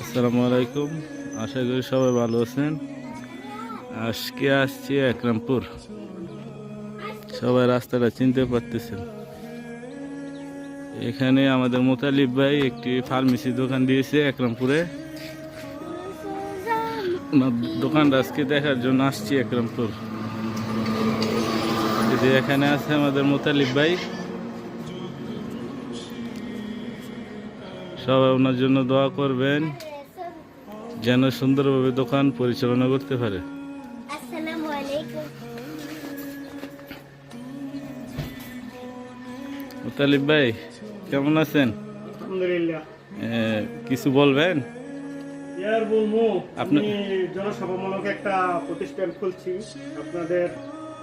আসসালামু আলাইকুম। আশা করি সবাই ভালো আছেন। আজকে আসছি একরামপুর। সবাই রাস্তাটা চিনতে পারতেছেন। এখানে আমাদের মোতালিব ভাই একটি ফার্মেসি দোকান দিয়েছে একরামপুরে। দোকানটা আজকে দেখার জন্য আসছি একরামপুর। এখানে আছে আমাদের মোতালিব ভাই। সবাই ওনার জন্য দোয়া করবেন যেন সুন্দরভাবে দোকান পরিচালনা করতে পারে। আসসালামু আলাইকুম। মোতালিব ভাই কেমন আছেন? আলহামদুলিল্লাহ। কিছু বলবেন? ইয়ার বলব আপনি- জনসভামূলক একটা প্রতিষ্ঠান খুলছি। আপনাদের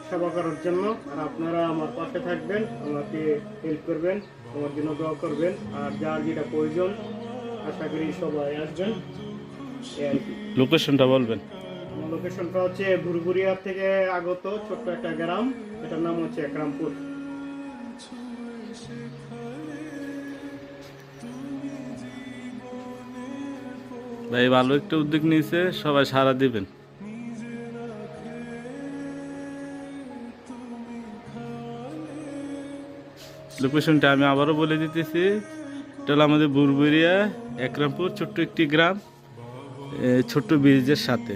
সেবা করার জন্য আর আপনারা আমার পাশে থাকবেন আমাকে হেল্প করবেন আমার জন্য দোয়া করবেন। আর যার যেটা প্রয়োজন আশা করি সবাই আসবেন। এই আর কি। লোকেশনটা বলবেন। আমার লোকেশনটা হচ্ছে ভুরভুরিয়া থেকে আগত ছোট্ট একটা গ্রাম। এটার নাম হচ্ছে একরামপুর। ভাই ভালো একটা উদ্যোগ নিয়েছে সবাই সারা দিবেন। লোকেশনটা আমি আবারও বলে দিতেছি। এটা হলো আমাদের বুরবুরিয়া একরামপুর, ছোট্ট একটি গ্রাম ছোট্ট ব্রিজের সাথে।